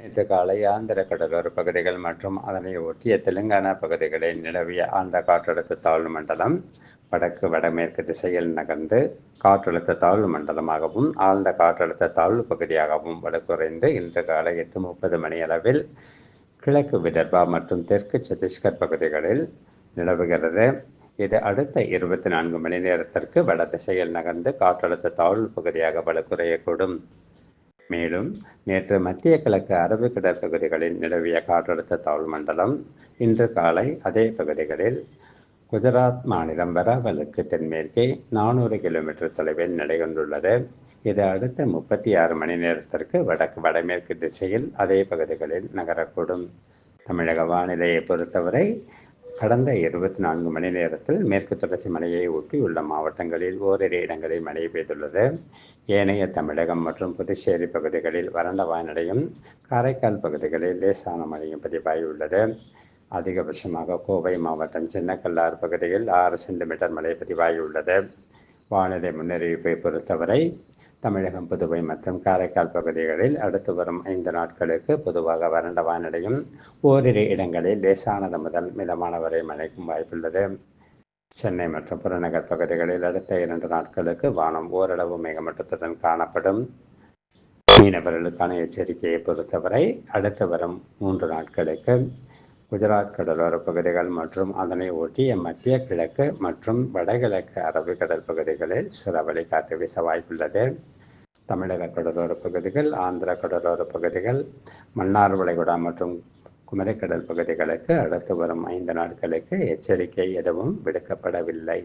நேற்று காலை ஆந்திர கடலோர பகுதிகள் மற்றும் அதனை ஒட்டிய தெலுங்கானா பகுதிகளில் நிலவிய ஆழ்ந்த காற்றழுத்த தாழ்வு மண்டலம் வடக்கு வடமேற்கு திசையில் நகர்ந்து காற்றழுத்த தாழ்வு மண்டலமாகவும் ஆழ்ந்த காற்றழுத்த தாழ்வு பகுதியாகவும் வலுக்குறைந்து இன்று காலை எட்டு முப்பது மணியளவில் கிழக்கு விதர்பா மற்றும் தெற்கு சத்தீஸ்கர் பகுதிகளில் நிலவுகிறது. இது அடுத்த இருபத்தி நான்கு மணி நேரத்திற்கு வட திசையில் நகர்ந்து காற்றழுத்த தாழ்வு பகுதியாக வலுக்குறையக்கூடும். மேலும் நேற்று மத்திய கிழக்கு அரபிக்கடல் பகுதிகளில் நிலவிய காற்றழுத்த தாழ்வு மண்டலம் இன்று காலை அதே பகுதிகளில் குஜராத் மாநிலம் வராவலுக்கு தென்மேற்கே நானூறு கிலோமீட்டர் தொலைவில் நிலைகொண்டுள்ளது இது அடுத்த முப்பத்தி ஆறு மணி நேரத்திற்கு வடக்கு வடமேற்கு திசையில் அதே பகுதிகளில் நகரக்கூடும். தமிழக வானிலையை பொறுத்தவரை கடந்த இருபத்தி நான்கு மணி நேரத்தில் மேற்கு தொடர்ச்சி மலையை ஒட்டியுள்ள மாவட்டங்களில் ஓரிரு இடங்களில் மழை பெய்துள்ளது. ஏனைய தமிழகம் மற்றும் புதுச்சேரி பகுதிகளில் வறண்ட வானிலையும் காரைக்கால் பகுதிகளில் லேசான மழையும் பதிவாகியுள்ளது. அதிகபட்சமாக கோவை மாவட்டம் சின்னக்கல்லார் பகுதியில் ஆறு சென்டிமீட்டர் மழை பதிவாகியுள்ளது. வானிலை முன்னறிவிப்பை பொறுத்தவரை தமிழகம் புதுவை மற்றும் காரைக்கால் பகுதிகளில் அடுத்து வரும் ஐந்து நாட்களுக்கு பொதுவாக வறண்ட வானிலையும் ஓரிரு இடங்களில் லேசானது முதல் மிதமான வரை மழைக்கும் வாய்ப்புள்ளது. சென்னை மற்றும் புறநகர் பகுதிகளில் அடுத்த இரண்டு நாட்களுக்கு வானம் ஓரளவு மேகமட்டத்துடன் காணப்படும். மீனவர்களுக்கான எச்சரிக்கையை பொறுத்தவரை அடுத்து வரும் மூன்று நாட்களுக்கு குஜராத் கடலோர பகுதிகள் மற்றும் அதனை ஒட்டிய மத்திய கிழக்கு மற்றும் வடகிழக்கு அரபிக்கடல் பகுதிகளில் சில காற்று வீச வாய்ப்புள்ளது. தமிழக கடலோர பகுதிகள் ஆந்திர கடலோர பகுதிகள் மன்னார் வளைகுடா மற்றும் குமரிக்கடல் பகுதிகளுக்கு அடுத்து வரும் ஐந்து நாட்களுக்கு எச்சரிக்கை எதுவும் விடுக்கப்படவில்லை.